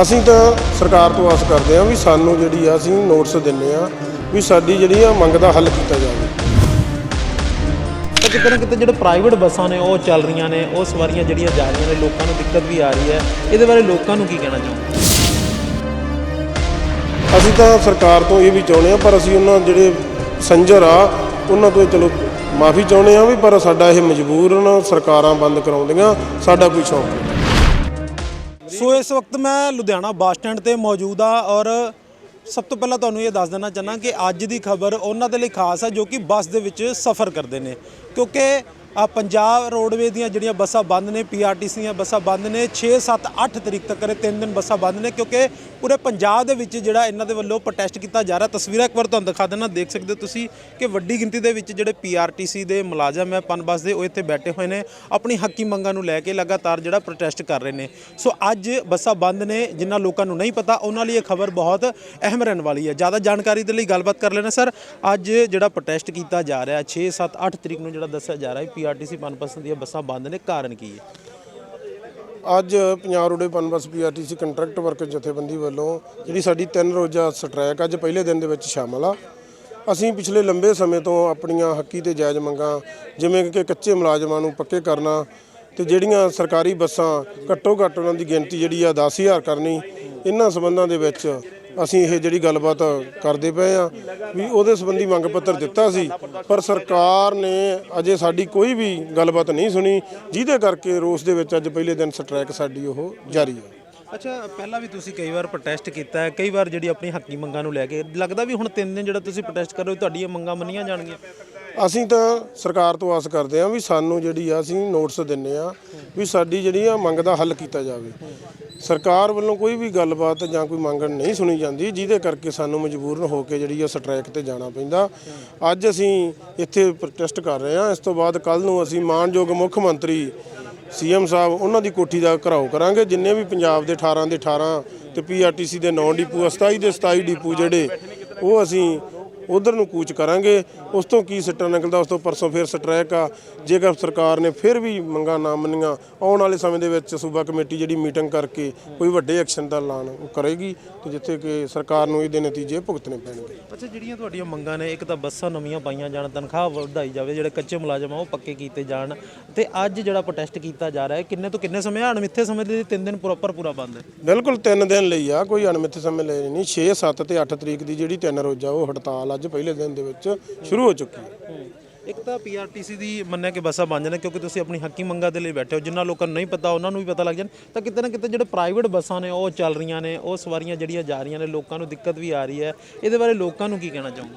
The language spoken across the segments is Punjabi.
ਅਸੀਂ ਤਾਂ ਸਰਕਾਰ ਤੋਂ ਆਸ ਕਰਦੇ ਹਾਂ ਵੀ ਸਾਨੂੰ ਜਿਹੜੀ ਆ ਅਸੀਂ ਨੋਟਿਸ ਦਿੰਨੇ ਆ ਵੀ ਸਾਡੀ ਜਿਹੜੀ ਆ ਮੰਗ ਦਾ ਹੱਲ ਕੀਤਾ ਜਾਵੇ। ਤਾਂ ਕਿਤੇ ਨਾ ਕਿਤੇ ਜਿਹੜੇ ਪ੍ਰਾਈਵੇਟ ਬੱਸਾਂ ਨੇ ਉਹ ਚੱਲ ਰਹੀਆਂ ਨੇ ਉਹ ਸਵਾਰੀਆਂ ਜਿਹੜੀਆਂ ਜਾ ਰਹੀਆਂ ਨੇ ਲੋਕਾਂ ਨੂੰ ਦਿੱਕਤ ਵੀ ਆ ਰਹੀ ਹੈ। ਇਹਦੇ ਬਾਰੇ ਲੋਕਾਂ ਨੂੰ ਕੀ ਕਹਿਣਾ ਚਾਹੋਗੇ? ਅਸੀਂ ਤਾਂ ਸਰਕਾਰ ਤੋਂ ਇਹ ਵੀ ਚਾਹੁੰਦੇ ਆ ਪਰ ਅਸੀਂ ਉਹਨਾਂ ਜਿਹੜੇ ਸੰਜਰ ਆ ਉਹਨਾਂ ਤੋਂ ਚਲੋ ਮਾਫੀ ਚਾਹੁੰਦੇ ਆ ਵੀ ਪਰ ਸਾਡਾ ਇਹ ਮਜਬੂਰਨ ਸਰਕਾਰਾਂ ਬੰਦ ਕਰਾਉਂਦੀਆਂ ਸਾਡਾ ਕੋਈ ਸ਼ੌਕ ਨਹੀਂ। ਸੋ ਇਸ ਵਕਤ ਮੈਂ ਲੁਧਿਆਣਾ ਬੱਸ ਸਟੈਂਡ ਤੇ ਮੌਜੂਦ ਆ ਔਰ ਸਭ ਤੋਂ ਪਹਿਲਾਂ ਤੁਹਾਨੂੰ ਇਹ ਦੱਸ ਦੇਣਾ ਚਾਹਨਾ ਕਿ ਅੱਜ ਦੀ ਖਬਰ ਉਹਨਾਂ ਦੇ ਲਈ ਖਾਸ ਹੈ ਜੋ ਕਿ ਬੱਸ ਦੇ ਵਿੱਚ ਸਫ਼ਰ ਕਰਦੇ ਨੇ। ਕਿਉਂਕਿ ਆ ਪੰਜਾਬ ਰੋਡਵੇ ਦੀਆਂ ਜਿਹੜੀਆਂ ਬੱਸਾਂ ਬੰਦ ਨੇ ਪੀਆਰਟੀਸੀ ਦੀਆਂ ਬੱਸਾਂ ਬੰਦ ਨੇ 6 7 8 ਤਰੀਕ ਤੱਕ ਇਹ ਤਿੰਨ ਦਿਨ ਬੱਸਾਂ ਬੰਦ ਨੇ ਕਿਉਂਕਿ ਪੂਰੇ ਪੰਜਾਬ ਦੇ ਵਿੱਚ ਜਿਹੜਾ ਇਹਨਾਂ ਦੇ ਵੱਲੋਂ ਪ੍ਰੋਟੈਸਟ ਕੀਤਾ ਜਾ ਰਿਹਾ। ਤਸਵੀਰਾਂ ਇੱਕ ਵਾਰ ਤੁਹਾਨੂੰ ਦਿਖਾ ਦੇਣਾ ਦੇਖ ਸਕਦੇ ਹੋ ਤੁਸੀਂ ਕਿ ਵੱਡੀ ਗਿਣਤੀ ਦੇ ਵਿੱਚ ਜਿਹੜੇ ਪੀਆਰਟੀਸੀ ਦੇ ਮੁਲਾਜ਼ਮ ਹੈ ਪਨ ਬੱਸ ਦੇ, ਉਹ ਇੱਥੇ ਬੈਠੇ ਹੋਏ ਨੇ, ਆਪਣੀ ਹੱਕੀ ਮੰਗਾਂ ਨੂੰ ਲੈ ਕੇ ਲਗਾਤਾਰ ਜਿਹੜਾ ਪ੍ਰੋਟੈਸਟ ਕਰ ਰਹੇ ਨੇ। ਸੋ ਅੱਜ ਬੱਸਾਂ ਬੰਦ ਨੇ, ਜਿਨ੍ਹਾਂ ਲੋਕਾਂ ਨੂੰ ਨਹੀਂ ਪਤਾ, ਉਹਨਾਂ ਲਈ ਇਹ ਖਬਰ ਬਹੁਤ ਅਹਿਮ ਰਹਿਣ ਵਾਲੀ ਹੈ। ਜ਼ਿਆਦਾ ਜਾਣਕਾਰੀ ਦੇ ਲਈ ਗੱਲਬਾਤ ਕਰ ਲੈਣਾ ਸਰ। ਅੱਜ ਜਿਹੜਾ ਪ੍ਰੋਟੈਸਟ ਕੀਤਾ ਜਾ ਰਿਹਾ 6 7 8 ਤਰੀਕ ਨੂੰ ਜਿਹੜਾ ਦੱਸਿਆ ਜਾ ਰਿਹਾ ਹੈ ਪੀਆਰਟੀਸੀ ਪਨਪਸੰਦ ਦੀਆਂ ਬੱਸਾਂ ਬੰਦ ਨੇ, ਕਾਰਨ ਕੀ ਹੈ? ਅੱਜ ਪੰਜਾਬ ਰੋਡੇ ਪਨਬਸ ਪੀਆਰਟੀਸੀ ਕੰਟਰੈਕਟ ਵਰਕਰ ਜਥੇਬੰਦੀ ਵੱਲੋਂ ਜਿਹੜੀ ਸਾਡੀ ਤਿੰਨ ਰੋਜ਼ਾ ਸਟ੍ਰਾਈਕ ਅੱਜ ਪਹਿਲੇ ਦਿਨ ਦੇ ਵਿੱਚ ਸ਼ਾਮਲ ਆ। ਅਸੀਂ ਪਿਛਲੇ ਲੰਬੇ ਸਮੇਂ ਤੋਂ ਆਪਣੀਆਂ ਹੱਕੀ ਤੇ ਜਾਇਜ਼ ਮੰਗਾਂ, ਜਿਵੇਂ ਕਿ ਕੱਚੇ ਮੁਲਾਜ਼ਮਾਂ ਨੂੰ ਪੱਕੇ ਕਰਨਾ ਤੇ ਜਿਹੜੀਆਂ ਸਰਕਾਰੀ ਬੱਸਾਂ ਘੱਟੋ ਘੱਟ ਉਹਨਾਂ ਦੀ ਗਿਣਤੀ ਜਿਹੜੀ ਆ 10000 ਕਰਨੀ, ਇਹਨਾਂ ਸਬੰਧਾਂ ਦੇ ਵਿੱਚ ਅਸੀਂ ਇਹ ਜਿਹੜੀ ਗੱਲਬਾਤ ਕਰਦੇ ਪਏ ਆ ਵੀ ਉਹਦੇ ਸੰਬੰਧੀ ਮੰਗ ਪੱਤਰ ਦਿੱਤਾ ਸੀ ਪਰ ਸਰਕਾਰ ਨੇ ਅਜੇ ਸਾਡੀ ਕੋਈ ਵੀ ਗੱਲਬਾਤ ਨਹੀਂ ਸੁਣੀ ਜਿਹਦੇ ਕਰਕੇ ਰੋਸ ਦੇ ਵਿੱਚ ਅੱਜ ਪਹਿਲੇ ਦਿਨ ਸਟ੍ਰਾਈਕ ਸਾਡੀ ਉਹ ਜਾਰੀ ਹੈ। ਅੱਛਾ ਪਹਿਲਾਂ ਵੀ ਤੁਸੀਂ ਕਈ ਵਾਰ ਪ੍ਰੋਟੈਸਟ ਕੀਤਾ ਹੈ ਕਈ ਵਾਰ ਜਿਹੜੀ ਆਪਣੀ ਹੱਕੀ ਮੰਗਾਂ ਨੂੰ ਲੈ ਕੇ ਲੱਗਦਾ ਵੀ ਹੁਣ ਤਿੰਨ ਦਿਨ ਜਿਹੜਾ ਤੁਸੀਂ ਪ੍ਰੋਟੈਸਟ ਕਰ ਰਹੇ ਹੋ ਤੁਹਾਡੀਆਂ ਮੰਗਾਂ ਮੰਨੀਆਂ ਜਾਣਗੀਆਂ? ਅਸੀਂ ਤਾਂ ਸਰਕਾਰ ਤੋਂ ਆਸ ਕਰਦੇ ਹਾਂ ਵੀ ਸਾਨੂੰ ਜਿਹੜੀ ਆ ਅਸੀਂ ਨੋਟਿਸ ਦਿੰਨੇ ਆ ਵੀ ਸਾਡੀ ਜਿਹੜੀ ਆ ਮੰਗ ਦਾ ਹੱਲ ਕੀਤਾ ਜਾਵੇ। ਸਰਕਾਰ ਵੱਲੋਂ ਕੋਈ ਵੀ ਗੱਲਬਾਤ ਜਾਂ ਕੋਈ ਮੰਗ ਨਹੀਂ ਸੁਣੀ ਜਾਂਦੀ, ਜਿਹਦੇ ਕਰਕੇ ਸਾਨੂੰ ਮਜਬੂਰਨ ਹੋ ਕੇ ਜਿਹੜੀ ਆ ਸਟ੍ਰੈਕ ਤੇ ਜਾਣਾ ਪੈਂਦਾ। ਅੱਜ ਅਸੀਂ ਇੱਥੇ ਪ੍ਰੋਟੈਸਟ ਕਰ ਰਹੇ ਹਾਂ। ਇਸ ਤੋਂ ਬਾਅਦ ਕੱਲ ਨੂੰ ਅਸੀਂ ਮਾਨਯੋਗ ਮੁੱਖ ਮੰਤਰੀ ਸੀਐਮ ਸਾਹਿਬ, ਉਹਨਾਂ ਦੀ ਕੋਠੀ ਦਾ ਘਰਾਓ ਕਰਾਂਗੇ। ਜਿੰਨੇ ਵੀ ਪੰਜਾਬ ਦੇ 18 ਦੇ 18 ਤੇ ਪੀਆਰਟੀਸੀ ਦੇ 9 ਡੀਪੂ 27 ਦੇ 27 ਡੀਪੂ ਜਿਹੜੇ, ਉਹ ਅਸੀਂ ਉਧਰ ਨੂੰ ਕੂਚ ਕਰਾਂਗੇ। ਉਸ ਤੋਂ ਕੀ ਸਿੱਟਾ ਨਿਕਲਦਾ ਉਸ ਤੋਂ ਪਰਸੋਂ ਫਿਰ ਸਟ੍ਰਾਈਕ ਆ। ਜੇਕਰ ਸਰਕਾਰ ਨੇ ਫਿਰ ਵੀ ਮੰਗਾਂ ਨਾ ਮੰਨੀਆਂ ਆਉਣ ਵਾਲੇ ਸਮੇਂ ਦੇ ਵਿੱਚ ਸੂਬਾ ਕਮੇਟੀ ਜਿਹੜੀ ਮੀਟਿੰਗ ਕਰਕੇ ਕੋਈ ਵੱਡੇ ਐਕਸ਼ਨ ਦਾ ਐਲਾਨ ਉਹ ਕਰੇਗੀ ਤੇ ਜਿੱਥੇ ਕਿ ਸਰਕਾਰ ਨੂੰ ਇਹਦੇ ਨਤੀਜੇ ਭੁਗਤਣੇ ਪੈਣਗੇ। ਅੱਛਾ ਜਿਹੜੀਆਂ ਤੁਹਾਡੀਆਂ ਮੰਗਾਂ ਨੇ ਇੱਕ ਤਾਂ ਬੱਸਾਂ ਨਵੀਆਂ ਪਾਈਆਂ ਜਾਣ ਤਨਖਾਹ ਵਧਾਈ ਜਾਵੇ ਜਿਹੜੇ ਕੱਚੇ ਮੁਲਾਜ਼ਮ ਆ ਉਹ ਪੱਕੇ ਕੀਤੇ ਜਾਣ। ਤੇ ਅੱਜ ਜਿਹੜਾ ਪ੍ਰੋਟੈਸਟ ਕੀਤਾ ਜਾ ਰਿਹਾ ਹੈ ਕਿੰਨੇ ਤੋਂ ਕਿੰਨੇ ਸਮੇਂ ਅਣਮਿੱਥੇ ਸਮੇਂ ਦੇ ਤਿੰਨ ਦਿਨ ਪ੍ਰੋਪਰ ਪੂਰਾ ਬੰਦ ਹੈ? ਬਿਲਕੁਲ 3 ਦਿਨ ਲਈ ਆ ਕੋਈ ਅਣਮਿੱਥੇ ਸਮੇਂ ਲਈ ਨਹੀਂ। 6 7 ਤੇ 8 ਤਰੀਕ ਦੀ ਜਿਹੜੀ ਤਿੰਨ ਰੋਜ਼ਾ ਉਹ ਹੜਤਾਲ ਅੱਜ ਪਹਿਲੇ ਦਿਨ ਦੇ ਵਿੱਚ ਸ਼ੁਰੂ ਹੋ ਚੁੱਕੀ ਹੈ। ਇੱਕ ਤਾਂ ਪੀਆਰਟੀਸੀ ਦੀ ਮੰਨਿਆ ਕਿ ਬੱਸਾਂ ਬਣ ਨੇ ਕਿਉਂਕਿ ਤੁਸੀਂ ਆਪਣੀ ਹੱਕੀ ਮੰਗਾਂ ਦੇ ਲਈ ਬੈਠੇ ਹੋ। ਜਿਨ੍ਹਾਂ ਲੋਕਾਂ ਨੂੰ ਨਹੀਂ ਪਤਾ, ਉਹਨਾਂ ਨੂੰ ਵੀ ਪਤਾ ਲੱਗ ਜਾਣ। ਤਾਂ ਕਿਤੇ ਨਾ ਕਿਤੇ ਜਿਹੜੇ ਪ੍ਰਾਈਵੇਟ ਬੱਸਾਂ ਨੇ, ਉਹ ਚੱਲ ਰਹੀਆਂ ਨੇ, ਉਹ ਸਵਾਰੀਆਂ ਜਿਹੜੀਆਂ ਜਾ ਰਹੀਆਂ ਨੇ, ਲੋਕਾਂ ਨੂੰ ਦਿੱਕਤ ਵੀ ਆ ਰਹੀ ਹੈ। ਇਹਦੇ ਬਾਰੇ ਲੋਕਾਂ ਨੂੰ ਕੀ ਕਹਿਣਾ ਚਾਹੋਗੇ?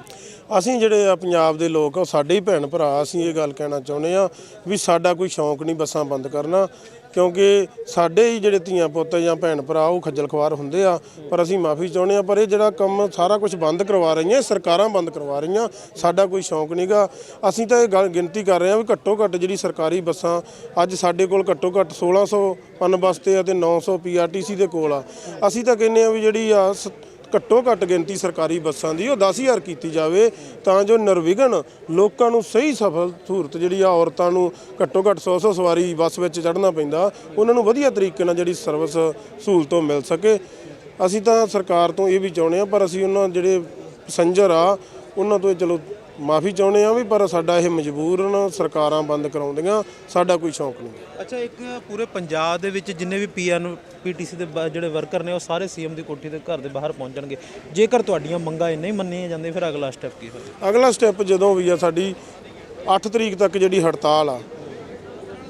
ਅਸੀਂ ਜਿਹੜੇ ਆ ਪੰਜਾਬ ਦੇ ਲੋਕ ਆ, ਉਹ ਸਾਡੇ ਹੀ ਭੈਣ ਭਰਾ, ਅਸੀਂ ਇਹ ਗੱਲ ਕਹਿਣਾ ਚਾਹੁੰਦੇ ਆ ਵੀ ਸਾਡਾ ਕੋਈ ਸ਼ੌਂਕ ਨਹੀਂ ਬੱਸਾਂ ਬੰਦ ਕਰਨਾ, ਕਿਉਂਕਿ ਸਾਡੇ ਹੀ ਜਿਹੜੇ ਧੀਆਂ ਪੁੱਤ ਜਾਂ ਭੈਣ ਭਰਾ, ਉਹ ਖੱਜਲ ਖਵਾਰ ਹੁੰਦੇ ਆ, ਪਰ ਅਸੀਂ ਮਾਫੀ ਚਾਹੁੰਦੇ ਆ, ਪਰ ਇਹ ਜਿਹੜਾ ਕੰਮ ਸਾਰਾ ਕੁਝ ਬੰਦ ਕਰਵਾ ਰਹੀਆਂ, ਇਹ ਸਰਕਾਰਾਂ ਬੰਦ ਕਰਵਾ ਰਹੀਆਂ, ਸਾਡਾ ਕੋਈ ਸ਼ੌਂਕ ਨਹੀਂਗਾ ਅਸੀਂ ਤਾਂ ਇਹ ਗੱਲ ਗਿਣਤੀ ਕਰ ਰਹੇ ਆ ਵੀ ਘੱਟੋ ਘੱਟ ਜਿਹੜੀ ਸਰਕਾਰੀ ਬੱਸਾਂ, ਅੱਜ ਸਾਡੇ ਕੋਲ ਘੱਟੋ ਘੱਟ 1600 ਪਨ ਬੱਸ ਤੇ ਆ ਤੇ 900 ਪੀਆਰਟੀਸੀ ਦੇ ਕੋਲ ਆ। ਅਸੀਂ ਤਾਂ ਕਹਿੰਦੇ ਆ ਵੀ ਜਿਹੜੀ ਆ ਸ- ਘੱਟੋ ਘੱਟ ਗਿਣਤੀ ਸਰਕਾਰੀ ਬੱਸਾਂ ਦੀ, ਉਹ 10000 ਕੀਤੀ ਜਾਵੇ ਤਾਂ ਜੋ ਨਿਰਵਿਘਨ ਲੋਕਾਂ ਨੂੰ ਸਹੀ ਸਫਲ ਸਹੂਲਤ ਜਿਹੜੀ ਆ ਔਰਤਾਂ ਨੂੰ ਘੱਟੋ ਘੱਟ 100-100 ਸਵਾਰੀ ਬੱਸ ਵਿੱਚ ਚੜ੍ਹਨਾ ਪੈਂਦਾ, ਉਹਨਾਂ ਨੂੰ ਵਧੀਆ ਤਰੀਕੇ ਨਾਲ ਜਿਹੜੀ ਸਰਵਿਸ ਸਹੂਲਤੋਂ ਮਿਲ ਸਕੇ। ਅਸੀਂ ਤਾਂ ਸਰਕਾਰ ਤੋਂ ਇਹ ਵੀ ਚਾਹੁੰਦੇ ਆ ਪਰ ਅਸੀਂ ਉਹਨਾਂ ਜਿਹੜੇ ਪੈਸੰਜਰ ਆ, ਉਹਨਾਂ ਤੋਂ ਚਲੋ ਮਾਫੀ ਚਾਹੁੰਦੇ ਆ ਵੀ ਪਰ ਸਾਡਾ ਇਹ ਮਜਬੂਰਨ ਸਰਕਾਰਾਂ ਬੰਦ ਕਰਾਉਂਦੀਆਂ ਸਾਡਾ ਕੋਈ ਸ਼ੌਂਕ ਨਹੀਂ। ਅੱਛਾ ਇੱਕ ਪੂਰੇ ਪੰਜਾਬ ਦੇ ਵਿੱਚ ਜਿੰਨੇ ਵੀ ਪੀਐਨ ਪੀਟੀਸੀ ਦੇ ਬ- ਜਿਹੜੇ ਵਰਕਰ ਨੇ ਉਹ ਸਾਰੇ ਸੀਐਮ ਦੀ ਕੋਠੀ ਦੇ ਘਰ ਦੇ ਬਾਹਰ ਪਹੁੰਚਣਗੇ। ਜੇਕਰ ਤੁਹਾਡੀਆਂ ਮੰਗਾਂ ਇਹ ਨਹੀਂ ਮੰਨੀਆਂ ਜਾਂਦੇ ਫਿਰ ਅਗਲਾ ਸਟੈਪ ਕੀ ਹੋਵੇਗਾ ਅਗਲਾ ਸਟੈਪ ਜਦੋਂ ਵੀ ਆ ਸਾਡੀ 8 ਤਰੀਕ ਤੱਕ ਜਿਹੜੀ ਹੜਤਾਲ ਆ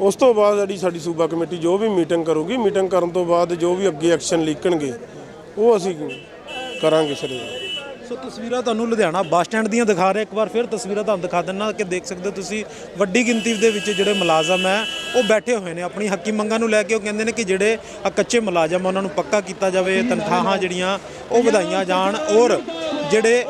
ਉਸ ਤੋਂ ਬਾਅਦ ਜਿਹੜੀ ਸਾਡੀ ਸੂਬਾ ਕਮੇਟੀ ਜੋ ਵੀ ਮੀਟਿੰਗ ਕਰੂਗੀ ਮੀਟਿੰਗ ਕਰਨ ਤੋਂ ਬਾਅਦ ਜੋ ਵੀ ਅੱਗੇ ਐਕਸ਼ਨ ਲੀਕਣਗੇ ਉਹ ਅਸੀਂ ਕਰਾਂਗੇ ਸਰ। ਸੋ ਤਸਵੀਰਾਂ ਤੁਹਾਨੂੰ ਲੁਧਿਆਣਾ ਬੱਸ ਸਟੈਂਡ ਦੀਆਂ ਦਿਖਾ ਰਿਹਾ। ਇੱਕ ਵਾਰ ਫਿਰ ਤਸਵੀਰਾਂ ਤੁਹਾਨੂੰ ਦਿਖਾ ਦਿੰਨਾ ਕਿ ਦੇਖ ਸਕਦੇ ਹੋ ਤੁਸੀਂ ਵੱਡੀ ਗਿਣਤੀ ਦੇ ਵਿੱਚ ਜਿਹੜੇ ਮੁਲਾਜ਼ਮ ਹੈ, ਉਹ ਬੈਠੇ ਹੋਏ ਨੇ। ਆਪਣੀ ਹੱਕੀ ਮੰਗਾਂ ਨੂੰ ਲੈ ਕੇ ਉਹ ਕਹਿੰਦੇ ਨੇ ਕਿ ਜਿਹੜੇ ਕੱਚੇ ਮੁਲਾਜ਼ਮ ਉਹਨਾਂ ਨੂੰ ਪੱਕਾ ਕੀਤਾ ਜਾਵੇ ਤਨਖਾਹਾਂ ਜਿਹੜੀਆਂ ਉਹ ਵਧਾਈਆਂ ਜਾਣ ਔਰ ਜਿਹੜੇ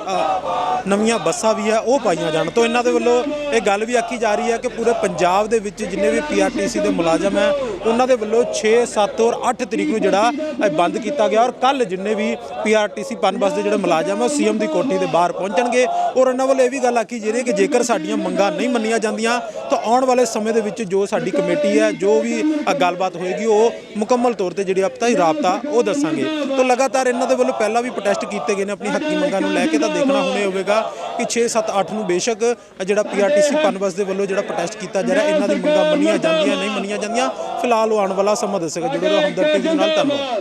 ਨਵੀਆਂ ਬੱਸਾਂ ਵੀ ਆ, ਉਹ ਪਾਈਆਂ ਜਾਣ। ਤੋਂ ਇਹਨਾਂ ਦੇ ਵੱਲੋਂ ਇਹ ਗੱਲ ਵੀ ਆਖੀ ਜਾ ਰਹੀ ਹੈ ਕਿ ਪੂਰੇ ਪੰਜਾਬ ਦੇ ਵਿੱਚ ਜਿੰਨੇ ਵੀ ਪੀਆਰਟੀਸੀ ਦੇ ਮੁਲਾਜ਼ਮ ਹੈ ਉਹਨਾਂ ਦੇ ਵੱਲੋਂ 6 7 ਔਰ 8 ਤਰੀਕ ਨੂੰ ਜਿਹੜਾ ਇਹ ਬੰਦ ਕੀਤਾ ਗਿਆ ਔਰ ਕੱਲ ਜਿੰਨੇ ਵੀ ਪੀਆਰਟੀਸੀ ਪਨਬਸ ਦੇ ਜਿਹੜੇ ਮੁਲਾਜ਼ਮ ਆ ਸੀਐਮ ਦੀ ਕੋਠੀ ਦੇ ਬਾਹਰ ਪਹੁੰਚਣਗੇ। ਔਰ ਉਹਨਾਂ ਵੱਲੋਂ ਇਹ ਵੀ ਗੱਲ ਆਖੀ ਜਿਹੜੀ ਕਿ ਜੇਕਰ ਸਾਡੀਆਂ ਮੰਗਾਂ ਨਹੀਂ ਮੰਨੀਆਂ ਜਾਂਦੀਆਂ, ਤਾਂ ਆਉਣ ਵਾਲੇ ਸਮੇਂ ਦੇ ਵਿੱਚ ਜੋ ਸਾਡੀ ਕਮੇਟੀ ਹੈ, ਜੋ ਵੀ ਗੱਲਬਾਤ ਹੋਏਗੀ, ਉਹ ਮੁਕੰਮਲ ਤੌਰ ਤੇ ਜਿਹੜੀ ਆਪਤਾ ਹੀ ਰਾਬਤਾ, ਉਹ ਦੱਸਾਂਗੇ। ਤਾਂ ਲਗਾਤਾਰ ਇਹਨਾਂ ਦੇ ਵੱਲੋਂ ਪਹਿਲਾਂ ਵੀ ਪ੍ਰੋਟੈਸਟ ਕੀਤੇ ਗਏ ਨੇ, ਆਪਣੀ ਹੱਕੀ ਮੰਗਾਂ ਨੂੰ ਲੈ ਕੇ ਤਾਂ ਦੇਖਣਾ ਹੁਣੇ ਹੋਵੇਗਾ। ਕਿ 6 7 8 ਨੂੰ ਬੇਸ਼ੱਕ ਅ, ਜਿਹੜਾ ਪੀਆਰਟੀਸੀ ਪਨਬਸ ਦੇ ਵੱਲੋਂ ਜਿਹੜਾ ਪ੍ਰੋਟੈਸਟ ਕੀਤਾ ਜਾ ਰਿਹਾ ਇਹਨਾਂ ਦੀ ਮੰਗਾਂ ਮੰਨੀਆਂ ਜਾਂਦੀਆਂ ਨਹੀਂ ਮੰਨੀਆਂ ਜਾਂਦੀਆਂ ਫਿਲਹਾਲ ਉਹ ਆਉਣ ਵਾਲਾ ਸਮਾਂ ਦੱਸੇਗਾ। ਜੁੜੇ ਰਹੋ ਹਮਦਰਦ ਨਾਲ ਧੰਨਵਾਦ।